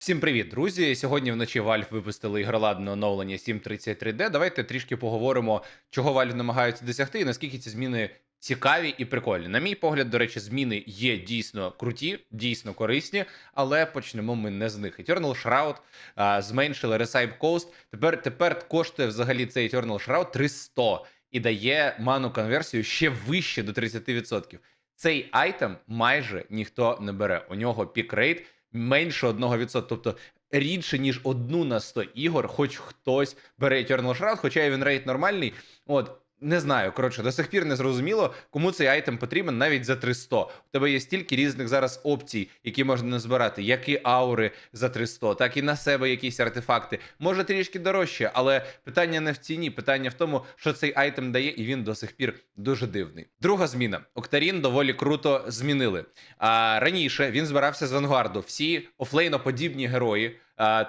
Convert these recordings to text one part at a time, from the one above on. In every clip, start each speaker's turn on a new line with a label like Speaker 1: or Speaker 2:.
Speaker 1: Всім привіт, друзі! Сьогодні вночі Valve випустили ігроладне оновлення 7.33D. Давайте трішки поговоримо, чого Valve намагаються досягти і наскільки ці зміни цікаві і прикольні. На мій погляд, до речі, зміни є дійсно круті, дійсно корисні, але почнемо ми не з них. Eternal Shroud а, зменшили Recipe Cost. Тепер, тепер коштує взагалі цей Eternal Shroud 300 і дає ману конверсію ще вище до 30%. Цей айтем майже ніхто не бере. У нього пікрейт менше 1%. Тобто рідше, ніж одну на 100 ігор, хоч хтось бере Eternal Shroud, хоча він рейд нормальний. От. Не знаю, коротше, до сих пір не зрозуміло, кому цей айтем потрібен навіть за 300. У тебе є стільки різних зараз опцій, які можна назбирати, як і аури за 300, так і на себе якісь артефакти. Може трішки дорожче, але питання не в ціні, питання в тому, що цей айтем дає, і він до сих пір дуже дивний. Друга зміна: Октарін доволі круто змінили. А раніше він збирався з Вангарду. Всі офлейноподібні герої.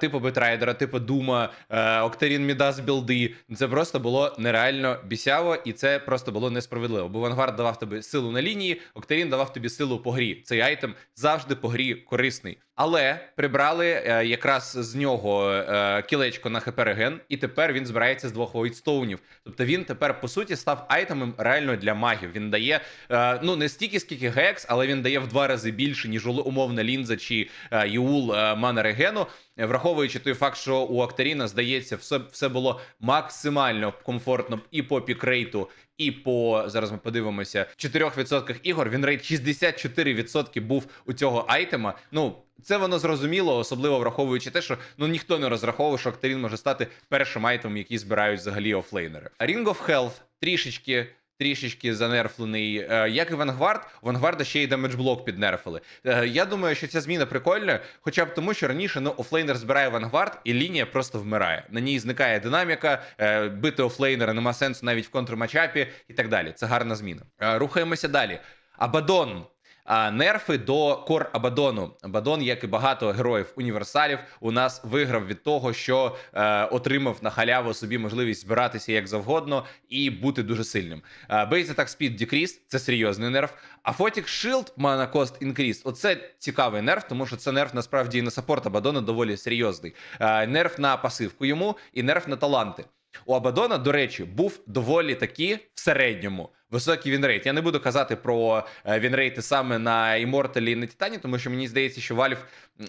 Speaker 1: Типу Бетрайдера, типу Дума, е, Октарін Мідас білди. Це просто було нереально бісяво, і це просто було несправедливо. Бо Вангард давав тобі силу на лінії, Октарін давав тобі силу по грі. Цей айтем завжди по грі корисний. Але прибрали е, якраз з нього е, кілечко на ХП реген, і тепер він збирається з двох воїдстоунів. Тобто він тепер по суті став айтемом реально для магів. Він дає е, ну не стільки, скільки гекс, але він дає в два рази більше, ніж умовна лінза чи Юул мана регену. Враховуючи той факт, що у Актаріна, здається, все, все було максимально комфортно і по пікрейту, і по зараз ми подивимося 4% ігор. Він рейд 64% був у цього айтема. Ну це воно зрозуміло, особливо враховуючи те, що ну ніхто не розраховував, що Актарін може стати першим айтемом, який збирають взагалі офлейнери. Ring of Health трішечки. Трішечки занерфлений, Е, як і Вангвард, у Вангварда ще й демеджблок піднерфили. Е, Я думаю, що ця зміна прикольна, хоча б тому, що раніше ну офлейнер збирає Вангвард, і лінія просто вмирає. На ній зникає динаміка, е, бити офлейнера нема сенсу навіть в контрматчапі і так далі. Це гарна зміна. Рухаємося далі. Абадон. Нерфи до кор Абадону. Абадон, як і багато героїв універсалів, у нас виграв від того, що е, отримав на халяву собі можливість збиратися як завгодно і бути дуже сильним. Е, Base Attack Speed Decrease – це серйозний нерв. А Photic Shield Mana Cost Increase – оце цікавий нерв, тому що це нерв насправді на саппорт Абадона доволі серйозний. Е, нерв на пасивку йому і нерв на таланти. У Абадона, до речі, був доволі таки в середньому високий вінрейт. Я не буду казати про е, вінрейти саме на Імморталі і на Титані, тому що мені здається, що Valve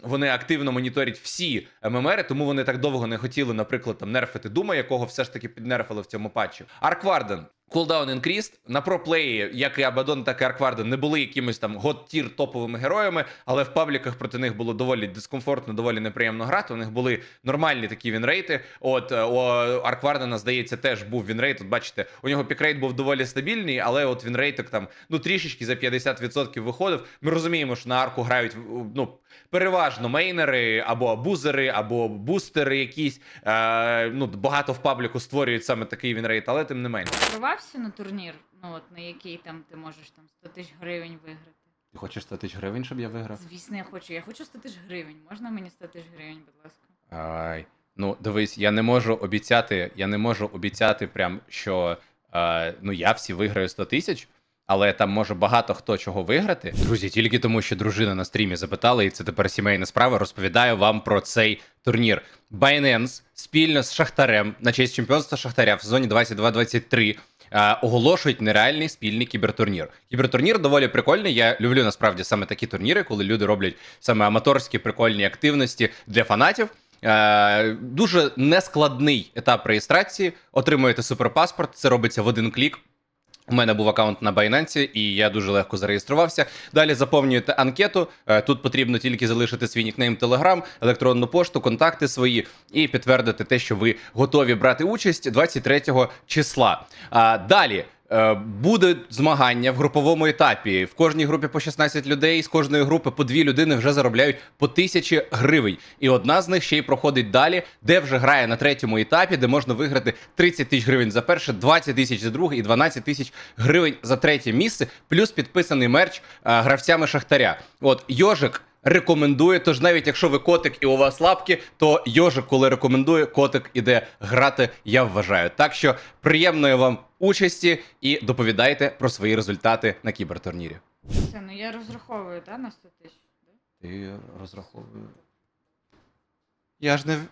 Speaker 1: вони активно моніторять всі ММРи, тому вони так довго не хотіли, наприклад, там нерфити Дума, якого все ж таки піднерфили в цьому патчі. Аркварден. Cooldown increased. На проплеї, як і Абадон, так і Аркварден, не були якимись там год-тір топовими героями, але в пабліках проти них було доволі дискомфортно, доволі неприємно грати. У них були нормальні такі вінрейти. От е, у Арквардена, здається, теж був вінрейт. От бачите, у нього пікрейт був доволі стабільний, але от вінрейтик там ну трішечки за 50% виходив. Ми розуміємо, що на арку грають ну переважно мейнери або абузери, або бустери якісь. Е, ну багато в пабліку створюють саме такий вінрейт, але тим не менше.
Speaker 2: Прорвався на турнір, ну от на який там ти можеш там 100 тисяч гривень виграти.
Speaker 1: Ти хочеш 100 тисяч гривень, щоб я виграв?
Speaker 2: Звісно, я хочу. Я хочу 100 тисяч гривень. Можна мені 100 тисяч гривень, будь ласка?
Speaker 1: Ай. Ну, дивись, я не можу обіцяти, я не можу обіцяти, прям що е, ну я всі виграю 100 тисяч, але там може багато хто чого виграти. Друзі, тільки тому, що дружина на стрімі запитала, і це тепер сімейна справа. Розповідаю вам про цей турнір. Binance спільно з Шахтарем на честь чемпіонства Шахтаря в сезоні 22-23 е, оголошують нереальний спільний кібертурнір. Кібертурнір доволі прикольний. Я люблю насправді саме такі турніри, коли люди роблять саме аматорські прикольні активності для фанатів. Е, дуже нескладний етап реєстрації. Отримуєте суперпаспорт. Це робиться в один клік. У мене був аккаунт на Binance, і я дуже легко зареєструвався. Далі заповнюєте анкету. Е, Тут потрібно тільки залишити свій нікнейм Telegram, електронну пошту, контакти свої і підтвердити те, що ви готові брати участь 23 числа. А далі. Е, Буде змагання в груповому етапі. В кожній групі по 16 людей. З кожної групи по дві людини вже заробляють по тисячі гривень. І одна з них ще й проходить далі, де вже грає на третьому етапі, де можна виграти 30 тисяч гривень за перше, 20 тисяч за друге і 12 тисяч гривень за третє місце, плюс підписаний мерч е, гравцями Шахтаря. От Йожик. Рекомендує, тож навіть якщо ви котик і у вас лапки, то йожик, коли рекомендує, котик іде грати, я вважаю. Так що приємної вам участі і доповідайте про свої результати на кібертурнірі.
Speaker 2: Все, ну я розраховую, да, на 100 тисяч.
Speaker 1: Ти розраховую. Я ж не.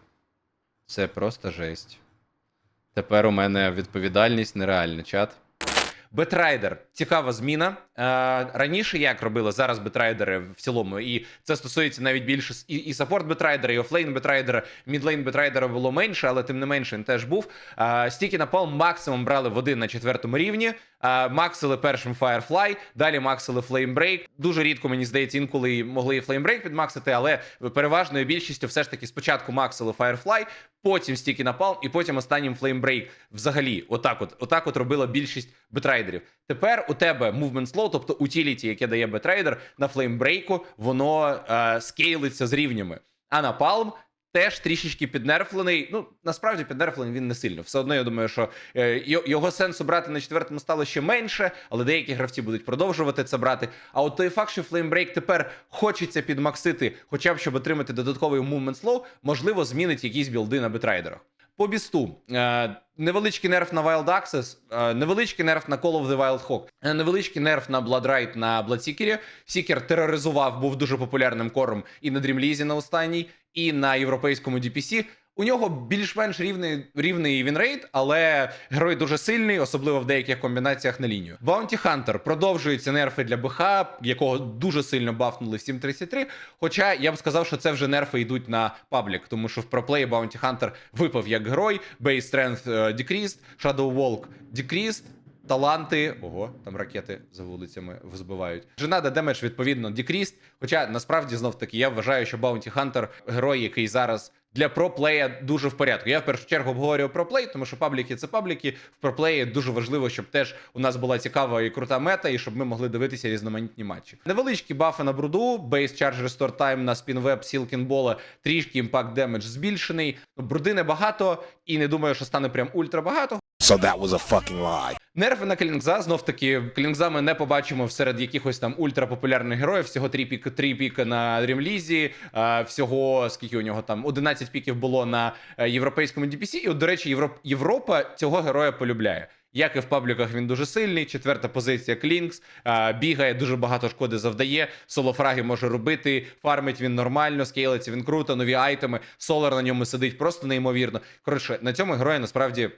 Speaker 1: Це просто жесть. Тепер у мене відповідальність нереальна, чат. Бетрайдер цікава зміна. Е, раніше як робили зараз бетрайдери в цілому, і це стосується навіть більше і, і саппорт бетрайдера, і офлейн бетрайдера, мідлейн бетрайдера було менше, але тим не менше він теж був. Е, стільки напал максимум брали в один на четвертому рівні. Максили першим Firefly, далі максили Flamebreak. Дуже рідко, мені здається, інколи могли і Flamebreak підмаксити, але переважною більшістю все ж таки спочатку максили Firefly, потім стільки напалм, і потім останнім Flamebreak. Взагалі, отак от, отак от робила більшість бетрайдерів. Тепер у тебе movement slow, тобто утіліті, яке дає бетрайдер на флеймбрейку, воно е, скейлиться з рівнями. А на Palm теж трішечки піднерфлений. Ну, насправді піднерфлений він не сильно. Все одно я думаю, що е, його сенсу брати на четвертому стало ще менше, але деякі гравці будуть продовжувати це брати. А от той факт, що флеймбрейк тепер хочеться підмаксити, хоча б щоб отримати додатковий movement slow, можливо, змінить якісь білди на бетрайдерах. По бісту е, невеличкий нерв на Wild Access, е, невеличкий нерв на Call of the Wild Hawk, невеличкий нерв на Bloodright на Bloodseeker. Seeker тероризував, був дуже популярним кором і на Dreamlізі на останній, і на європейському DPC. У нього більш-менш рівний рівний вінрейт, але герой дуже сильний, особливо в деяких комбінаціях на лінію. Bounty Hunter продовжуються нерфи для БХ, якого дуже сильно бафнули в 7.33. Хоча я б сказав, що це вже нерфи йдуть на паблік, тому що в проплеї Bounty Hunter випав як герой, Base Strength е, Decreased, Shadow Walk Decreased, Таланти, ого, там ракети за вулицями збивають. Женада демедж, відповідно, Decreased. Хоча насправді знов таки я вважаю, що Bounty Hunter герой, який зараз для проплея дуже в порядку. Я в першу чергу обговорюю проплей, тому що пабліки це пабліки. В проплеї дуже важливо, щоб теж у нас була цікава і крута мета, і щоб ми могли дивитися різноманітні матчі. Невеличкі бафи на бруду, Base Charge Restore Time на спінвеб Ball, трішки імпакт демедж збільшений. Бруди небагато, і не думаю, що стане прям ультра багато.
Speaker 3: So that was a fucking lie.
Speaker 1: Нерви на Клінгза знов таки Клінгза ми не побачимо серед якихось там ультрапопулярних героїв. Всього три пік, три піки на Дрімлізі, е, всього скільки у нього там 11 піків було на е, європейському DPC. І от, до речі, Європ... Європа цього героя полюбляє. Як і в пабліках він дуже сильний. Четверта позиція Клінкс бігає, дуже багато шкоди завдає. Солофраги може робити, фармить він нормально, скейлиться він круто, нові айтеми. Солар на ньому сидить просто неймовірно. Коротше, на цьому герої насправді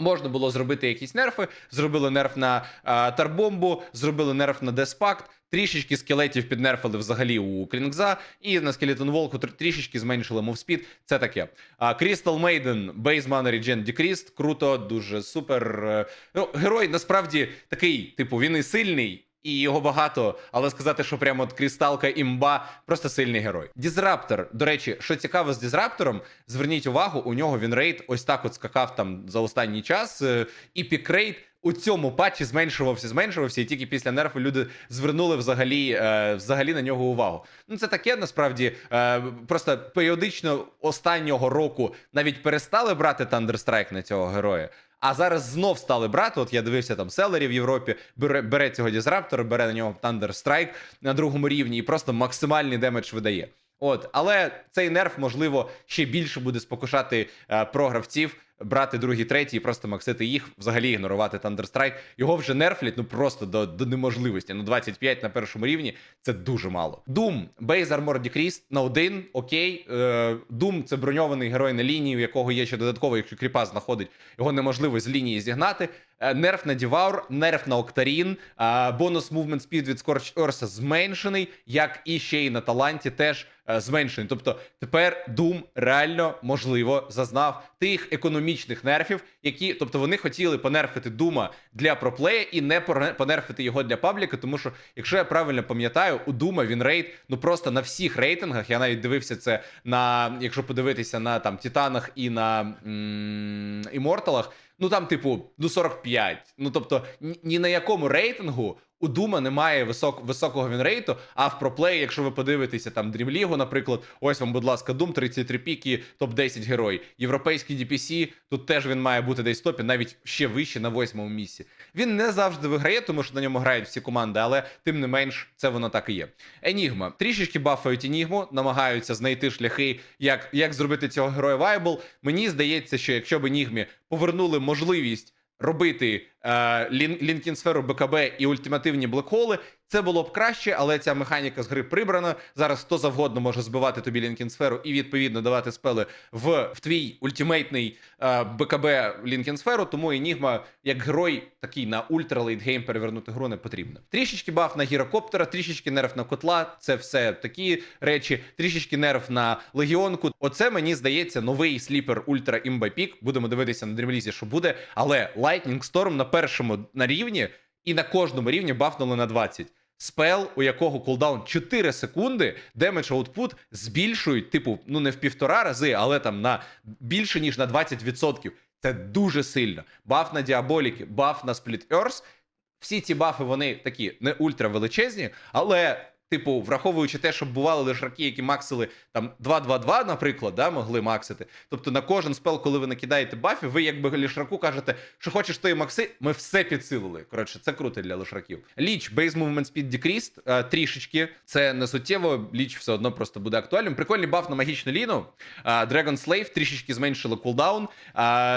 Speaker 1: можна було зробити якісь нерфи. Зробили нерф на а, Тарбомбу, зробили нерф на Деспакт. Трішечки скелетів піднерфили взагалі у Клінгза, і на Скелетон Волку трішечки зменшили мовспід. Це таке. А Crystal Maiden, Base Mana Regen Decreased, круто, дуже супер. Е, Ну, герой насправді такий, типу, він і сильний. І його багато, але сказати, що прямо от кристалка імба, просто сильний герой. Дізраптор. До речі, що цікаво з Дізраптором, зверніть увагу, у нього він рейд ось так от скакав там за останній час. е, І пікрейт у цьому патчі зменшувався, зменшувався, і тільки після нерфу люди звернули взагалі, е, взагалі на нього увагу. Ну це таке насправді е, просто періодично останнього року навіть перестали брати Thunderstrike на цього героя. А зараз знов стали брати. От я дивився там селері в Європі, бере, бере цього дізраптора, бере на нього Thunder Strike на другому рівні і просто максимальний демедж видає. От, але цей нерф, можливо, ще більше буде спокушати е, про гравців брати другий, третій і просто максити їх, взагалі ігнорувати Thunderstrike. Його вже нерфлять ну просто до, до неможливості. Ну 25 на першому рівні це дуже мало. Doom, Base Armor Decreased на один, окей. Е, це броньований герой на лінії, у якого є ще додатково, якщо кріпа знаходить, його неможливо з лінії зігнати. Е, Нерф на Devour, нерф на Octarine, е, бонус Movement Speed від Scorch Earth зменшений, як і ще й на таланті теж е, зменшений. Тобто тепер Doom реально можливо зазнав тих економічних нерфів, які, тобто вони хотіли понерфити Дума для проплея і не понерфити його для пабліка, тому що, якщо я правильно пам'ятаю, у Дума він рейд ну просто на всіх рейтингах. Я навіть дивився це на, якщо подивитися на там Титанах і на м- Іморталах. Ну там, типу, ну 45. Ну тобто, ні, на якому рейтингу у Дума немає висок, високого вінрейту, а в проплеї, якщо ви подивитеся там Дрімлігу, наприклад, ось вам, будь ласка, Дум 33 піки, топ-10 герой. Європейський DPC, тут теж він має бути десь в топі, навіть ще вище на восьмому місці. Він не завжди виграє, тому що на ньому грають всі команди, але тим не менш це воно так і є. Енігма. Трішечки бафають Енігму, намагаються знайти шляхи, як, як зробити цього героя вайбл. Мені здається, що якщо б Енігмі повернули можливість робити е, лін, лінкін БКБ і ультимативні блекхоли. Це було б краще, але ця механіка з гри прибрана. Зараз хто завгодно може збивати тобі лінкін сферу і відповідно давати спели в, в твій ультимейтний е, БКБ лінкін сферу. Тому Енігма як герой такий на ультра лейтгейм перевернути гру не потрібно. Трішечки баф на гірокоптера, трішечки нерв на котла. Це все такі речі, трішечки нерв на легіонку. Оце мені здається новий сліпер ультра імбапік. Будемо дивитися на дрімлізі, що буде. Але Lightning Storm на першому на рівні і на кожному рівні бафнули на 20. Спел, у якого кулдаун 4 секунди, демедж аутпут збільшують, типу, ну не в півтора рази, але там на більше ніж на 20%. Це дуже сильно. Баф на діаболіки, баф на Split Earth. Всі ці бафи вони такі не ультра величезні, але. Типу, враховуючи те, що бували лишраки, які максили там 2-2-2, наприклад, да, могли максити. Тобто на кожен спел, коли ви накидаєте бафів, ви якби лишраку кажете, що хочеш то макси, ми все підсилили. Коротше, це круто для лишраків. Ліч, base movement speed decreased, е, трішечки. Це не суттєво, ліч все одно просто буде актуальним. Прикольний баф на магічну ліну. Е, Dragon Slave трішечки зменшили кулдаун. Е,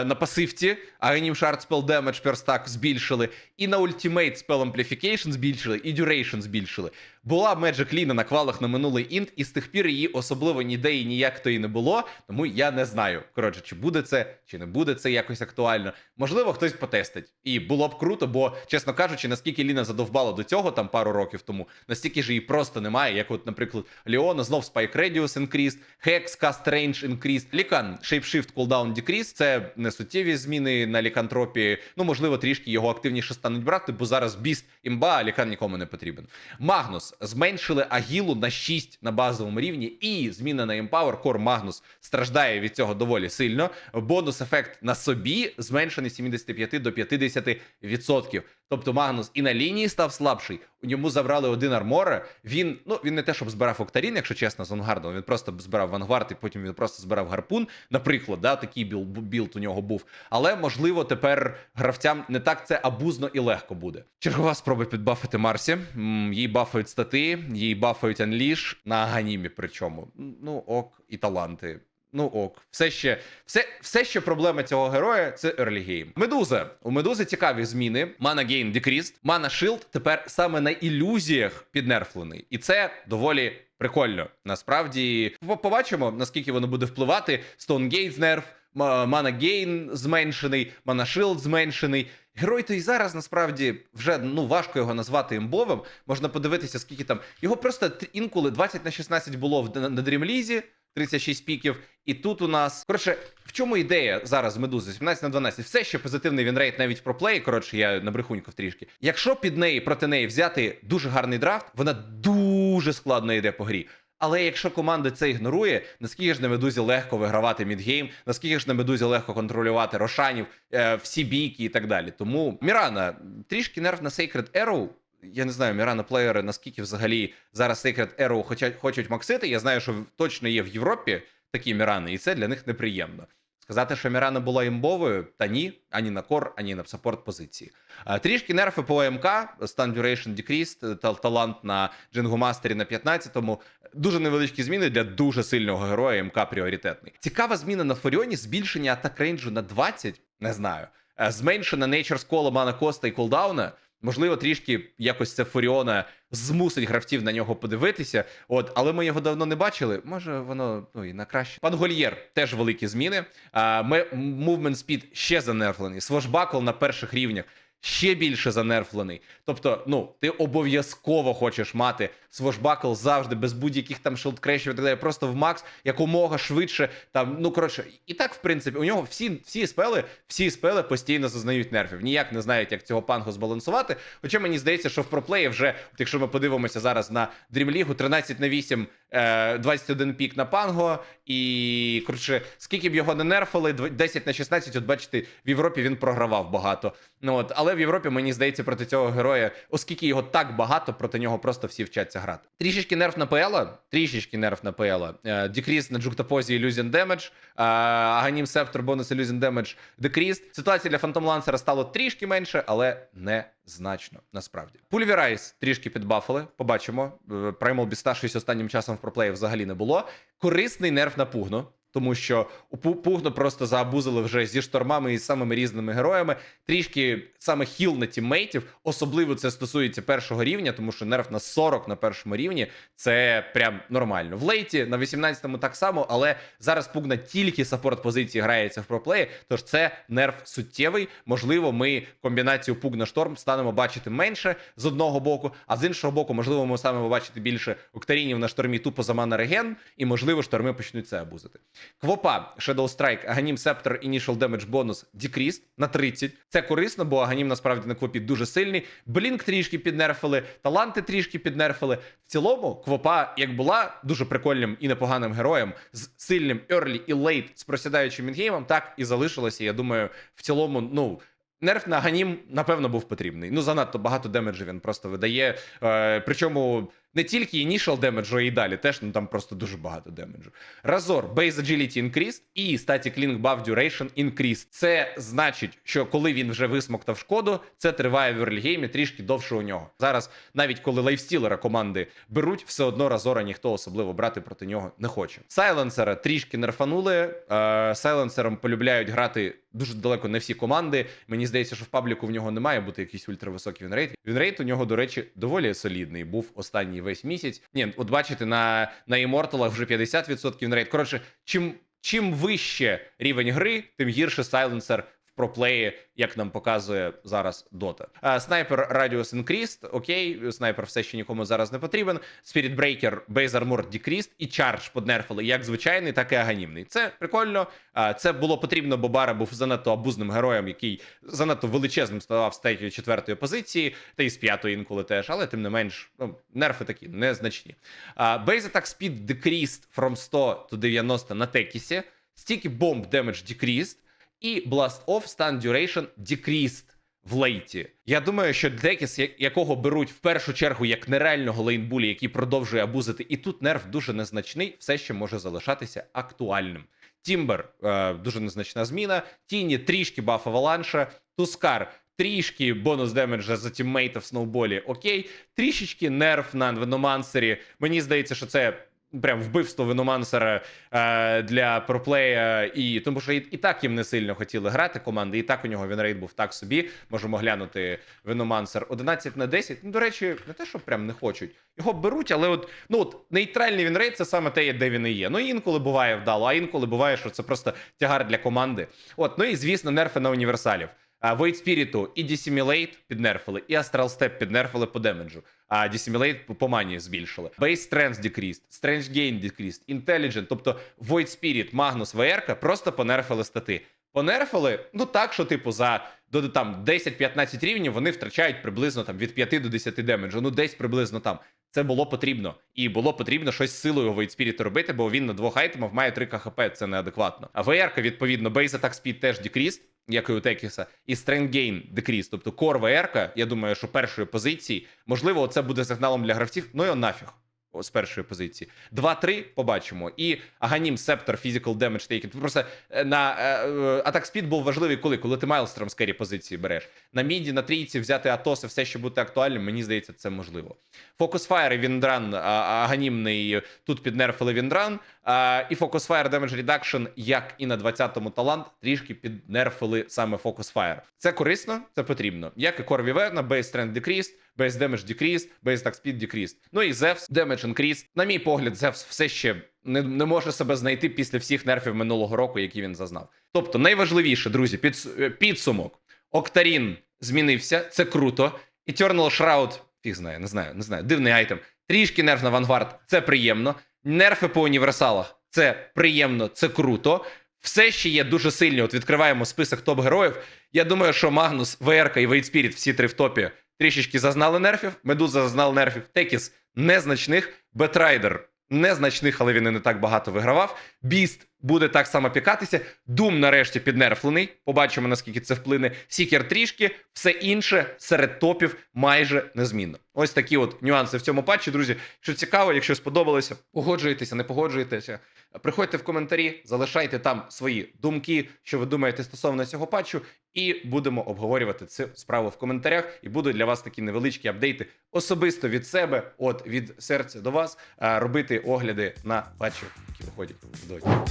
Speaker 1: на пасивці Aghanim Shard Spell Damage per stack збільшили. І на Ultimate Spell Amplification збільшили, і Duration збільшили. Була Magic Ліна на квалах на минулий інт, і з тих пір її особливо ніде і ніяк то і не було. Тому я не знаю. Коротше, чи буде це, чи не буде це якось актуально. Можливо, хтось потестить. І було б круто, бо, чесно кажучи, наскільки Ліна задовбала до цього там пару років тому, настільки ж її просто немає. Як, от, наприклад, Леона знов Spike Radius Increased, Hex Cast Range Increased, Лікан Shapeshift Cooldown Decreased. Це не суттєві зміни на лікантропії. Ну, можливо, трішки його активніше стануть брати, бо зараз Біст імба, а лікан нікому не потрібен. Магнус зменшили Агілу на 6 на базовому рівні, і зміна на Empower Core Magnus страждає від цього доволі сильно. Бонус ефект на собі зменшений з 75 до 50%. Тобто Магнус і на лінії став слабший. У ньому забрали один армора. Він ну він не те, щоб збирав Октарін, якщо чесно, з Вангардом. Він просто збирав Вангвард, і потім він просто збирав гарпун. Наприклад, да, такий білд, білд у нього був. Але можливо тепер гравцям не так це абузно і легко буде. Чергова спроба підбафити Марсі. Їй бафають стати, їй бафають Анліш на Аганімі. Причому ну ок, і таланти. Ну ок, все ще все, все ще проблема цього героя це game. Медуза. У медузи цікаві зміни. Mana Gain Decreased. Mana Shield тепер саме на ілюзіях піднерфлений. І це доволі прикольно. Насправді побачимо, наскільки воно буде впливати. Gate знерф, Mana Gain зменшений, Mana Shield зменшений. Герой то і зараз насправді вже ну важко його назвати імбовим. Можна подивитися, скільки там його просто інколи 20 на 16 було в на дрімлізі. 36 піків, і тут у нас коротше, в чому ідея зараз медузи? 17 на 12. Все ще позитивний вінрейт навіть в проплеї. Коротше, я набрехунькав трішки. Якщо під неї проти неї взяти дуже гарний драфт, вона дуже складно йде по грі. Але якщо команда це ігнорує, наскільки ж на медузі легко вигравати мідгейм, наскільки ж на медузі легко контролювати рошанів, е, всі бійки і так далі. Тому Мірана трішки нерв на Sacred Arrow. Я не знаю, Мірана плеєри, наскільки взагалі зараз Sacred Arrow хочуть, хочуть максити. Я знаю, що точно є в Європі такі Мірани, і це для них неприємно. Сказати, що Мірана була імбовою, та ні, ані на кор, ані на саппорт позиції. Трішки нерфи по ОМК, Stun Duration Decreased, та- талант на Джингу Мастері на 15-му. Дуже невеличкі зміни для дуже сильного героя МК пріоритетний. Цікава зміна на Форіоні, збільшення атак рейнджу на 20, не знаю. Е, Зменшена Nature School, Мана Коста і кулдауна. Можливо, трішки якось це Фуріона змусить гравців на нього подивитися. От, але ми його давно не бачили. Може, воно ну і на краще. Пан Гольєр теж великі зміни. А, ми Movement Speed ще занерфлений. Свожбакл на перших рівнях. Ще більше занерфлений. Тобто, ну, ти обов'язково хочеш мати свошбакл завжди, без будь-яких там шилдкрешів і так далі, просто в макс якомога швидше. Там, ну коротше, і так, в принципі, у нього всі, всі спели, всі спели постійно зазнають нерфів. Ніяк не знають, як цього пангу збалансувати. Хоча мені здається, що в проплеї вже, от якщо ми подивимося зараз на Дрімлігу, 13 на 8, е, 21 пік на панго, і коротше, скільки б його не нерфили, дв- 10 на 16, от бачите, в Європі він програвав багато. Ну от, але в Європі мені здається проти цього героя, оскільки його так багато, проти нього просто всі вчаться грати. Трішечки нерв на ПЛа, трішечки нерв на ПЛа. Декріс на джуктапозі Illusion Damage, Аганім Септор бонус Illusion Damage Decreased. Ситуація для Phantom Lancer стало трішки менше, але не значно насправді. Пульвірайс трішки підбафили. Побачимо. Е, Primal Beast щось останнім часом в проплеї взагалі не було. Корисний нерв на пугну. Тому що Пугно просто заабузили вже зі штормами і самими різними героями. Трішки саме хіл на тіммейтів, особливо це стосується першого рівня, тому що нерв на 40 на першому рівні це прям нормально. В лейті на 18-му так само, але зараз Пугна тільки саппорт позиції грається в проплеї, тож це нерв суттєвий. Можливо, ми комбінацію Пугна шторм станемо бачити менше з одного боку, а з іншого боку, можливо, ми станемо бачити більше октарінів на штормі тупо за мана реген, і можливо, шторми почнуть це абузити. Квопа, Shadow Strike, Аганім Септор, Initial Damage бонус Decreased на 30. Це корисно, бо Аганім насправді на квопі дуже сильний. Блінк трішки піднерфили, таланти трішки піднерфили. В цілому, Квопа, як була дуже прикольним і непоганим героєм з сильним early і late з просідаючим мінгеймом, так і залишилося. Я думаю, в цілому, ну. Нерф на Ганім, напевно, був потрібний. Ну, занадто багато демеджу він просто видає. Е, причому не тільки initial демеджу, а і далі теж ну там просто дуже багато демеджу. Разор, Base Agility Increased і Static Link Buff Duration Increased. Це значить, що коли він вже висмоктав шкоду, це триває в ерлігеймі трішки довше у нього. Зараз, навіть коли лайфстілера команди беруть, все одно Разора ніхто особливо брати проти нього не хоче. Сайленсера трішки нерфанули. Е, Сайленсером полюбляють грати дуже далеко не всі команди. Мені здається, що в пабліку в нього не має бути якийсь ультрависокий вінрейт. Вінрейт у нього, до речі, доволі солідний. Був останній весь місяць. Ні, от бачите, на, на іморталах вже 50% рейд. Коротше, чим, чим вище рівень гри, тим гірше сайленсер проплеї, як нам показує зараз Дота. А, Снайпер Radius Increased, окей, снайпер все ще нікому зараз не потрібен. Breaker, Base Armor Decreased і Charge поднерфили як звичайний, так і аганімний. Це прикольно. А, Це було потрібно, бо Бара був занадто абузним героєм, який занадто величезним ставав з третьої четвертої позиції, та й з п'ятої інколи теж, але тим не менш, ну, нерфи такі незначні. А, Base Attack Speed Decreased from 100 to 90 на Текісі, Sticky Bomb Damage Decreased і Blast Off Stun Duration Decreased в лейті. Я думаю, що Декіс, якого беруть в першу чергу як нереального лейнбулі, який продовжує абузити, і тут нерв дуже незначний, все ще може залишатися актуальним. Тімбер е, дуже незначна зміна. Тіні трішки баф аваланша, Тускар. Трішки бонус демеджа за тіммейта в сноуболі. Окей, трішечки нерв на Веномансері. Мені здається, що це прям вбивство Веномансера е, для проплея, і тому що і, і так їм не сильно хотіли грати команди, і так у нього вінрейт був так собі. Можемо глянути Веномансер 11 на 10. Ну, до речі, не те, що прям не хочуть. Його беруть, але от ну от нейтральний вінрейт це саме те, де він і є. Ну інколи буває вдало, а інколи буває, що це просто тягар для команди. От, ну і звісно, нерфи на універсалів. Void Spirit і Dissimulate піднерфили, і Astral Step піднерфили по демеджу, а Dissimulate по- мані збільшили. Base Strength Decreased, Strange Gain Decreased, Intelligent, тобто Void Spirit, Magnus, VR просто понерфили стати. Понерфили, ну так, що типу за до там 10-15 рівнів вони втрачають приблизно там від 5 до 10 демеджу. Ну десь приблизно там. Це було потрібно. І було потрібно щось з силою Spirit робити, бо він на двох айтемах має 3 КХП, це неадекватно. А VR, відповідно, Base Attack Speed теж decreased, як і у Текіса, і Gain decreased. Тобто Core VR, я думаю, що першої позиції, можливо, це буде сигналом для гравців, ну і нафіг. З першої позиції. 2-3 побачимо. І Аганім Септор Physical Damage Taken. Просто е, на е, е, атак спід був важливий коли? Коли ти Майлстром з керрі позиції береш. На міді, на трійці взяти Атоси, все, що буде актуальним, мені здається, це можливо. Focus Fire і Віндран аганімний тут піднерфили Віндран. І Focus Fire Damage Reduction, як і на 20-му талант, трішки піднерфили саме Focus Fire. Це корисно, це потрібно. Як і Core Viverna, Base Strength Decreased, Base Damage Decreased, Base Attack Speed Decreased. Ну і Zevs Damage Increased. На мій погляд, Zevs все ще не, не може себе знайти після всіх нерфів минулого року, які він зазнав. Тобто, найважливіше, друзі, підс- е, підсумок. Октарін змінився, це круто. Eternal Shroud, фіг знає, не знаю, не знаю. Дивний айтем. Трішки нерв на Вангард, це приємно. Нерфи по універсалах, це приємно, це круто. Все ще є дуже сильні. От відкриваємо список топ-героїв. Я думаю, що Магнус, ВРК і Вейт Спіріт, всі три в топі, трішечки зазнали нерфів. Медуза зазнала нерфів. Текіс незначних. Бетрайдер незначних, але він і не так багато вигравав. Біст буде так само пікатися. Дум нарешті піднерфлений. Побачимо, наскільки це вплине. Сікер трішки, все інше серед топів майже незмінно. Ось такі от нюанси в цьому патчі. Друзі, що цікаво, якщо сподобалося, погоджуєтеся, не погоджуєтеся. Приходьте в коментарі, залишайте там свої думки, що ви думаєте стосовно цього патчу, і будемо обговорювати цю справу в коментарях. І будуть для вас такі невеличкі апдейти особисто від себе, от від серця до вас, робити огляди на патчі, які виходять до. 18.